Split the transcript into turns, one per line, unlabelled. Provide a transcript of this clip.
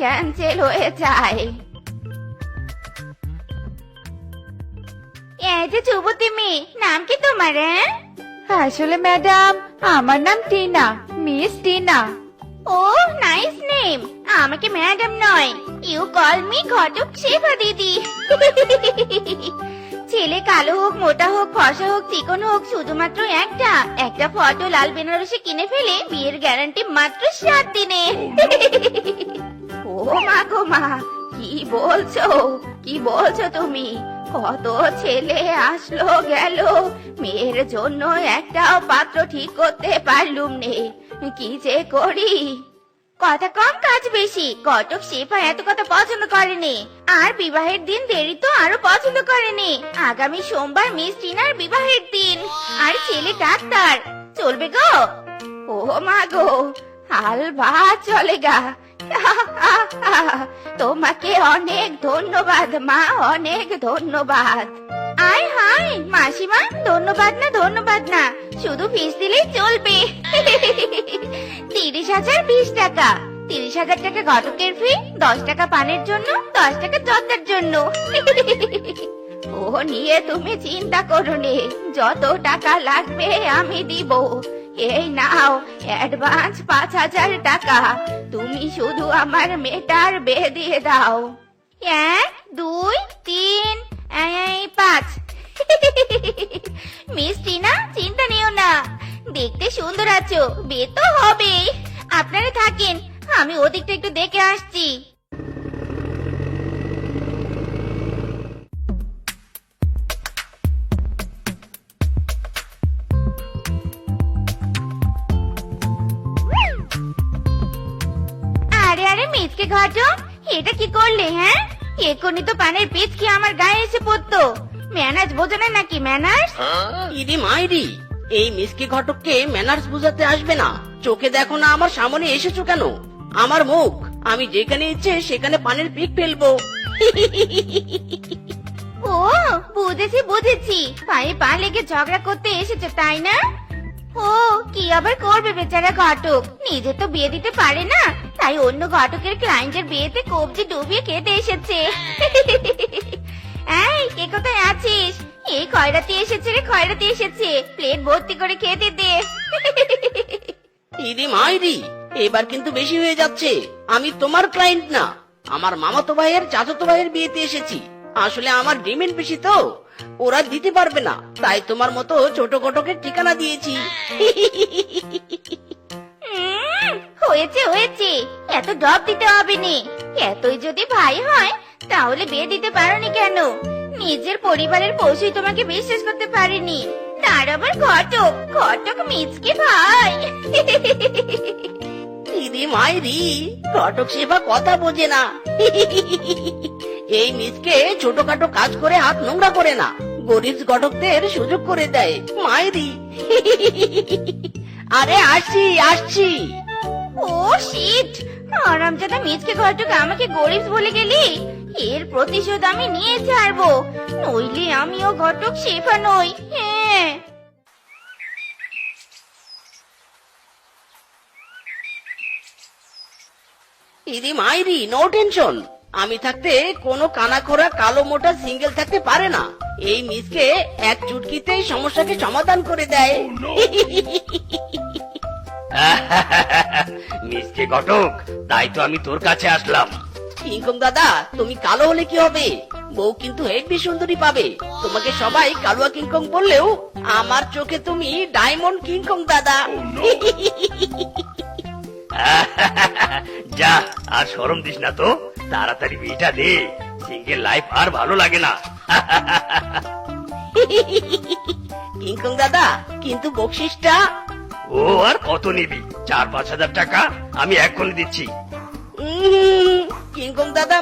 Cancel হয়ে যায়। এই যে যুবতী মেয়ে নাম কি তোমার হ্যাঁ
আসলে ম্যাডাম আমার নাম টিনা মিস টিনা।
ও নাইস নেম আমাকে ম্যাডাম নয় ইউ কল মি ঘটক শেফা দিদি। ছেলে কালো হোক মোটা হোক ফসা হোক চিকন হোক শুধুমাত্র একটা একটা ফটো লাল বেনারসি কিনে ফেলে বিয়ের গ্যারান্টি মাত্র সাত দিনে। ও মা গো মা কি বলছো? কি বলছো তুমি? কত ছেলে আসলো গেল। মেয়ের জন্য একটাও পাত্র ঠিক করতে পারলুম নে। কি যে করি? কথা কম কাজ বেশি। কটক শেফা এত কথা পছন্দ করেনি। আর বিবাহের দিন দেরি তো আরও পছন্দ করেনি। আগামী সোমবার মিস টিনার বিবাহের দিন। আর ছেলে ডাক্তার। চলবে গো? ও মা গো হাল বা চলে গা। তোমাকে অনেক ধন্যবাদ, মা, অনেক ধন্যবাদ। আয় হাই মাসিমা, ধন্যবাদ না ধন্যবাদ না, শুধু ফিস দিলেই চলবে। তিরিশ হাজার বিশ টাকা, তিরিশ হাজার টাকা ঘটকের ফি দশ টাকা পানের জন্য, দশ টাকা জর্দার জন্য। ও নিয়ে তুমি চিন্তা করো নে, যত টাকা লাগবে আমি দিব। এই নাও অ্যাডভান্স পাঁচ হাজার টাকা। তুমি শুধু আমার মেয়েটার বে দিয়ে দাও। এক, দুই, তিন পাঁচ। মিষ্টি না, চিন্তা নিও না। দেখতে সুন্দর আছো বে তো হবে আপনারা থাকেন, আমি ওদিকটা একটু দেখে আসছি। আরে মিচকে ঘটক এটা কি করলে হ্যাঁ? এক্ষুনি তো পানের কি আমার গায়ে এসে পড়তো। ম্যানাজ বোঝো না নাকি ম্যানাজ
ইদি মাইরি। এই মিসকে ঘটককে ম্যানার্স বুঝাতে আসবে না। চোখে দেখো না আমার সামনে এসেছ কেন? আমার মুখ। আমি যেখানে ইচ্ছে সেখানে পানের পিক ফেলব।
ও বুঝেছি বুঝেছি। পায়ে পা লেগে ঝগড়া করতে এসেছ তাই না? ও কি আবার করবে বেচারা ঘটক? নিজে তো বিয়ে দিতে পারে না। তাই অন্য ঘটকের ক্লায়েন্টের বিয়েতে কবজি ডুবিয়ে খেতে এসেছে। এই, কে কোথায় আছিস? এই খয়রাতি এসেছে রে, খয়রাতি এসেছে। প্লেট ভর্তি করে খেতে দে।
ইদি মাইরি, এবার কিন্তু বেশি হয়ে যাচ্ছে। আমি তোমার ক্লায়েন্ট না। আমার মামাতো ভাইয়ের, চাচাতো ভাইয়ের বিয়েতে এসেছি। আসলে আমার ডিমেন্ড বেশি তো। ওরা দিতে পারবে না। তাই তোমার মতো ছোট ঘটকের ঠিকানা দিয়েছি।
হয়েছে হয়েছে। এত ডব দিতে হবে নি এতই যদি ভাই হয়, তাহলে বিয়ে দিতে পারোনি কেন? নিজের পরিবারের পশুই তোমাকে বিশ্বাস করতে পারিনি। তার আবার ঘটক। ঘটক মিচকে ভাই।
ইদি মাইরি ঘটক সেবা কথা বোঝে না। এই মিসকে ছোটখাটো কাজ করে হাত নোংরা করে না। গরিব ঘটকদের সুযোগ করে দেয় মাইরি আরে আসছি আসছি।
ও শিট আরামজাদা মিচকে ঘটক আমাকে গরিব বলে গেলি? এর প্রতিশোধ আমি নিয়ে ছাড়বো। নইলে আমিও ঘটক শেফা নই। হ্যাঁ।
ইদি মাইরি নো টেনশন আমি থাকতে কোনো কানাখোরা কালো মোটা সিঙ্গেল থাকতে পারে না। এই মিসকে এক চুটকিতেই সমস্যাকে সমাধান করে দেয়।
মিসকে ঘটক তাই তো আমি তোর কাছে আসলাম।
কিংকং দাদা তুমি কালো হলে কি হবে? বউ কিন্তু হেভি সুন্দরী পাবে। তোমাকে সবাই কালুয়া কিংকং বললেও আমার চোখে তুমি ডায়মন্ড কিংকং দাদা।
যা আর সরম দিস না তো। তাড়াতাড়ি বিয়েটা দে। সিঙ্গেল লাইফ আর ভালো লাগে না।
কিংকং দাদা কিন্তু বকশিসটা
ও আর কত নিবি? চার পাঁচ হাজার টাকা আমি এখনই দিচ্ছি।
কিংকং দাদা